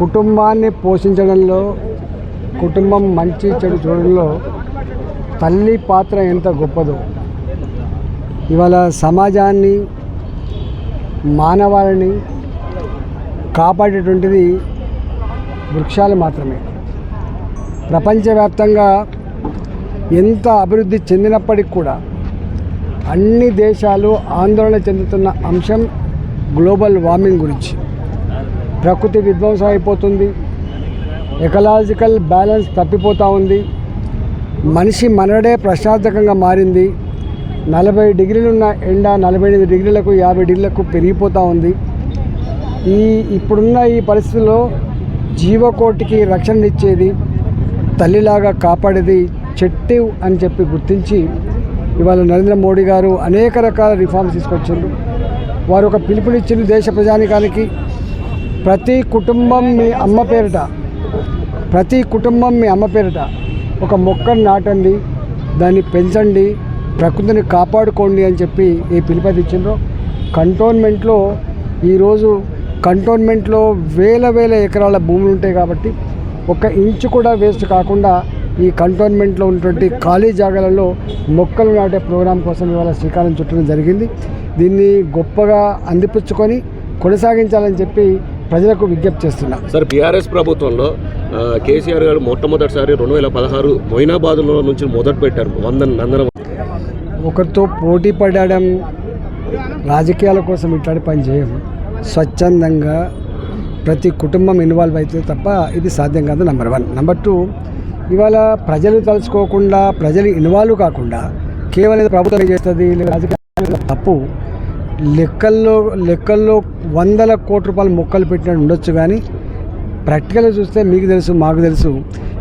కుటుంబాన్ని పోషించడంలో కుటుంబం మంచి చెడు చూడడంలో తల్లి పాత్ర ఎంత గొప్పదో. ఇవాళ సమాజాన్ని మానవాళిని కాపాడేటువంటిది వృక్షాలు మాత్రమే. ప్రపంచవ్యాప్తంగా ఎంత అభివృద్ధి చెందినప్పటికి కూడా అన్ని దేశాలు ఆందోళన చెందుతున్న అంశం గ్లోబల్ వార్మింగ్ గురించి. ప్రకృతి విధ్వంసం అయిపోతుంది. ఎకలాజికల్ బ్యాలెన్స్ తప్పిపోతూ ఉంది. మనిషి మనడే ప్రశ్నార్థకంగా మారింది. నలభై డిగ్రీలున్న ఎండ నలభై ఎనిమిది డిగ్రీలకు యాభై డిగ్రీలకు పెరిగిపోతూ ఉంది. ఈ ఇప్పుడున్న ఈ పరిస్థితుల్లో జీవకోటికి రక్షణ ఇచ్చేది తల్లిలాగా కాపాడేది చెట్టు అని చెప్పి గుర్తించి ఇవాళ నరేంద్ర మోడీ గారు అనేక రకాల రిఫార్మ్స్ తీసుకొచ్చారు వారు ఒక పిలుపునిచ్చింది దేశ ప్రజానికానికి. ప్రతి కుటుంబం మీ అమ్మ పేరిట ప్రతి కుటుంబం మీ అమ్మ పేరిట ఒక మొక్కను నాటండి దాన్ని పెంచండి ప్రకృతిని కాపాడుకోండి అని చెప్పి ఈ పిలుపతి ఇచ్చిండ్రు కంటోన్మెంట్లో ఈరోజు కంటోన్మెంట్లో వేల వేల ఎకరాల భూములు ఉంటాయి కాబట్టి ఒక ఇంచు కూడా వేస్ట్ కాకుండా ఈ కంటోన్మెంట్లో ఉన్నటువంటి ఖాళీ జాగాలలో మొక్కలు నాటే ప్రోగ్రాం కోసం ఇవాళ శ్రీకారం చుట్టడం జరిగింది. దీన్ని గొప్పగా అందిపుచ్చుకొని కొనసాగించాలని చెప్పి ప్రజలకు విజ్ఞప్తి చేస్తున్నా. సార్ బీఆర్ఎస్ ప్రభుత్వంలో కేసీఆర్ గారు మొట్టమొదటిసారి రెండు వేల పదహారు మొయినాబాద్లో నుంచి మొదలు పెట్టారు. వంద నందన ఒకరితో పోటీ పడడం రాజకీయాల కోసం ఇట్లాంటి పని చేయం స్వచ్ఛందంగా ప్రతి కుటుంబం ఇన్వాల్వ్ అయితే తప్ప ఇది సాధ్యం కాదు నెంబర్ వన్. నెంబర్ టూ ఇవాళ ప్రజలు తలుచుకోకుండా ప్రజలు ఇన్వాల్వ్ కాకుండా కేవలం ప్రభుత్వం చేస్తుంది? లేదా రాజకీయాలు తప్పు. లెక్కల్లో లెక్కల్లో వందల కోట్ల రూపాయలు మొక్కలు పెట్టినట్టు ఉండొచ్చు కానీ ప్రాక్టికల్గా చూస్తే మీకు తెలుసు మాకు తెలుసు.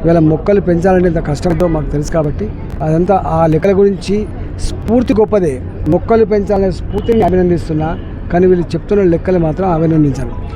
ఇవాళ మొక్కలు పెంచాలంటే ఇంత కష్టంతో మాకు తెలుసు కాబట్టి అదంతా ఆ లెక్కల గురించి స్ఫూర్తి గొప్పదే. మొక్కలు పెంచాలనే స్ఫూర్తిని అభినందిస్తున్నా కానీ వీళ్ళు చెప్తున్న లెక్కలు మాత్రం అభినందించాను